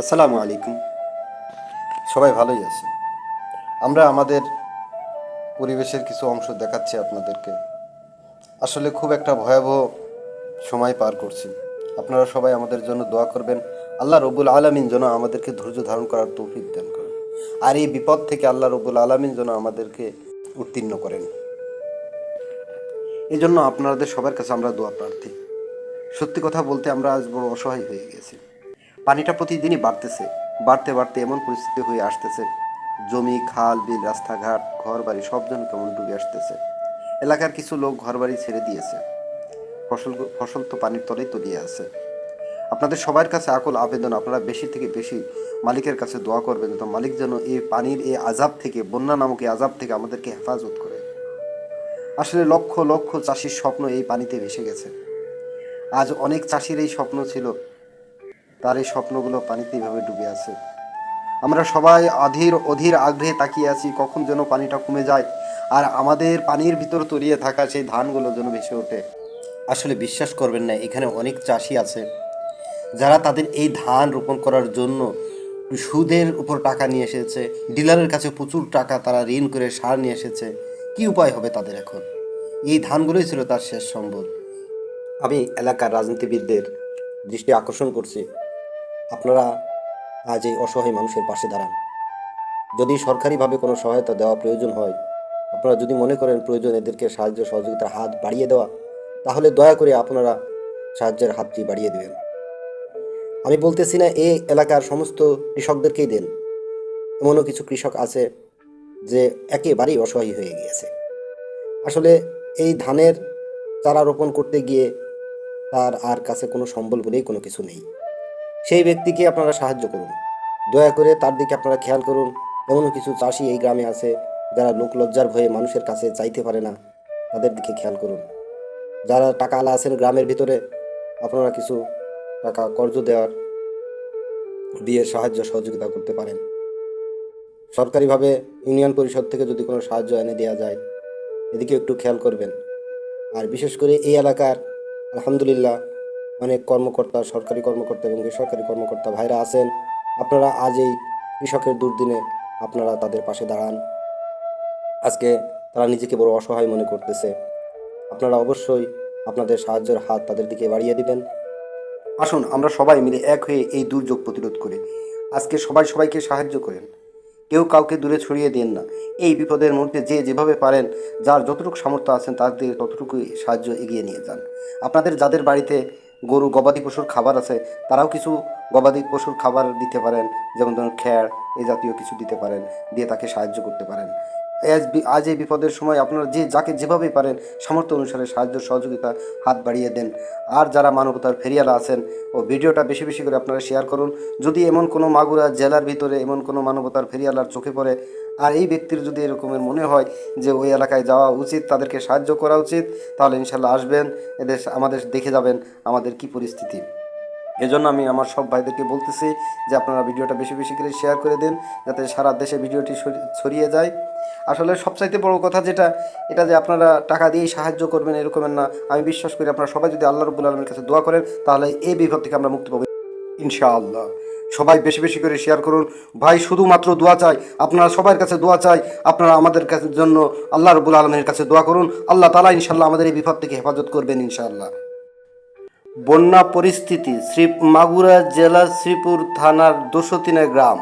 আসসালামু আলাইকুম। সবাই ভালোই আছে আমরা আমাদের পরিবেশের কিছু অংশ দেখাচ্ছি আপনাদেরকে। আসলে খুব একটা ভয়াবহ সময় পার করছি। আপনারা সবাই আমাদের জন্য দোয়া করবেন। আল্লাহ রবুল আলমিন যেন আমাদেরকে ধৈর্য ধারণ করার তৌফিক দান করেন। আর এই বিপদ থেকে আল্লাহ রবুল আলমিন যেন আমাদেরকে উত্তীর্ণ করেন। এই জন্য আপনাদের সবার কাছে আমরা দোয়া প্রার্থী। সত্যি কথা বলতে আমরা আজ বড় অসহায় হয়ে গেছি। পানিটা প্রতিদিনই বাড়তেছে। বাড়তে বাড়তে এমন পরিস্থিতি হয়ে আসতেছে, জমি, খাল, বিল, রাস্তাঘাট ঘর বাড়ি সব যেন কেমন ডুবে আসতেছে। এলাকার কিছু লোক ঘর বাড়ি ছেড়ে দিয়েছে। ফসল ফসল তো পানির তলেই তলিয়ে আছে। আপনাদের সবার কাছে আকুল আবেদন, আপনারা বেশি থেকে বেশি মালিকের কাছে দোয়া করবেন তো মালিক যেন এই পানির এই আজাব থেকে, বন্যা নামক এই আজাব থেকে আমাদেরকে হেফাজত করে। আসলে লক্ষ লক্ষ চাষির স্বপ্ন এই পানিতে ভেসে গেছে। আজ অনেক চাষির এই স্বপ্ন ছিল তার এই স্বপ্নগুলো পানিতে এইভাবে ডুবে আছে। আমরা সবাই অধীর অধীর আগ্রহে তাকিয়ে আছি, কখন যেন পানিটা কমে যায় আর আমাদের পানির ভিতর তরিয়ে থাকা সেই ধানগুলো যেন ভেসে ওঠে। আসলে বিশ্বাস করবেন না, এখানে অনেক চাষি আছে যারা তাদের এই ধান রোপণ করার জন্য সুদের উপর টাকা নিয়ে এসেছে, ডিলারের কাছে প্রচুর টাকা তারা ঋণ করে সার নিয়ে এসেছে। কি উপায় হবে তাদের এখন? এই ধানগুলোই ছিল তার শেষ সম্বল। আমি এলাকার রাজনীতিবিদদের দৃষ্টি আকর্ষণ করছি। আপনারা আজ এই অসহায় মানুষের পাশে দাঁড়ান। যদি সরকারিভাবে কোনো সহায়তা দেওয়া প্রয়োজন হয়, আপনারা যদি মনে করেন প্রয়োজন এদেরকে সাহায্য সহযোগিতার হাত বাড়িয়ে দেওয়া, তাহলে দয়া করে আপনারা সাহায্যের হাতটি বাড়িয়ে দেবেন। আমি বলতেছি না এই এলাকার সমস্ত কৃষকদেরকেই দেন। এমনও কিছু কৃষক আছে যে একেবারেই অসহায় হয়ে গিয়েছে। আসলে এই ধানের চারা রোপণ করতে গিয়ে তার আর কাছে কোনো সম্বল বলেই কোনো কিছু নেই। সেই ব্যক্তিকে আপনারা সাহায্য করুন। দয়া করে তার দিকে আপনারা খেয়াল করুন। এমনও কিছু চাষি এই গ্রামে আছে, যারা লোক লজ্জার ভয়ে মানুষের কাছে চাইতে পারে না। তাদের দিকে খেয়াল করুন। যারা টাকা আলা আছেন গ্রামের ভিতরে, আপনারা কিছু টাকা কর্জ দেওয়ার দিয়ে সাহায্য সহযোগিতা করতে পারেন। সরকারিভাবে ইউনিয়ন পরিষদ থেকে যদি কোনো সাহায্য এনে দেওয়া যায় এদিকে একটু খেয়াল করবেন। আর বিশেষ করে এই এলাকার, আলহামদুলিল্লাহ অনেক কর্মকর্তা, সরকারি কর্মকর্তা এবং বেসরকারি কর্মকর্তা ভাইরা আছেন। আপনারা আজ এই কৃষকের দুর্দিনে আপনারা তাদের পাশে দাঁড়ান। আজকে তারা নিজেকে বড় অসহায় মনে করতেছে। আপনারা অবশ্যই আপনাদের সাহায্যের হাত তাদের দিকে বাড়িয়ে দিবেন। আসুন, আমরা সবাই মিলে এক হয়ে এই দুর্যোগ প্রতিরোধ করি। আজকে সবাই সবাইকে সাহায্য করেন। কেউ কাউকে দূরে ছড়িয়ে দেন না। এই বিপদের মধ্যে যে যেভাবে পারেন, যার যতটুকু সামর্থ্য আছেন তাদের ততটুকুই সাহায্য এগিয়ে নিয়ে যান। আপনাদের যাদের বাড়িতে গরু গবাদি পশুর খাবার আছে, তারাও কিছু গবাদি পশুর খাবার দিতে পারেন, যেমন ধরুন খ্যাড় এই জাতীয় কিছু দিতে পারেন, দিয়ে তাকে সাহায্য করতে পারেন। আজ আজ এই বিপদের সময় আপনারা যে, যাকে যেভাবে পারেন সামর্থ্য অনুসারে সাহায্য, সহযোগিতা, হাত বাড়িয়ে দেন। আর যারা মানবতার ফেরিয়ালা আছেন, ও ভিডিওটা বেশি বেশি করে আপনারা শেয়ার করুন। যদি এমন কোনো মাগুরা জেলার ভিতরে এমন কোনো মানবতার ফেরিয়ালার চোখে পড়ে, আর এই ব্যক্তির যদি এরকমের মনে হয় যে, ওই এলাকায় যাওয়া উচিত, তাদেরকে সাহায্য করা উচিত, তাহলে ইনশাল্লাহ আসবেন, এদের, আমাদের দেখে যাবেন আমাদের কি পরিস্থিতি। এজন্য আমি আমার সব ভাইদেরকে বলতেছি যে আপনারা ভিডিওটা বেশি বেশি করে শেয়ার করে দিন, যাতে সারা দেশে ভিডিওটি ছড়িয়ে যায়। আসলে সবচাইতে বড় কথা যেটা, এটা যে আপনারা টাকা দিয়েই সাহায্য করবেন এরকমের না। আমি বিশ্বাস করি আপনারা সবাই যদি আল্লাহ রবুল আলমের কাছে দোয়া করেন, তাহলে এই বিপদ থেকে আমরা মুক্তি পাবো। ইনশাআল্লাহ। সবাই বেশি বেশি করে শেয়ার করুন। ভাই, শুধুমাত্র দোয়া চাই। আপনারা সবার কাছে দোয়া চাই। আপনারা আমাদের কাছে জন্য আল্লাহ রবুল আলমের কাছে দোয়া করুন। আল্লাহ তালা ইনশাল্লাহ আমাদের এই বিপদ থেকে হেফাজত করবেন ইনশাআল্লাহ। বন্যা পরিস্থিতি শ্রী মাগুরা জেলার শ্রীপুর থানার দুশো গ্রাম।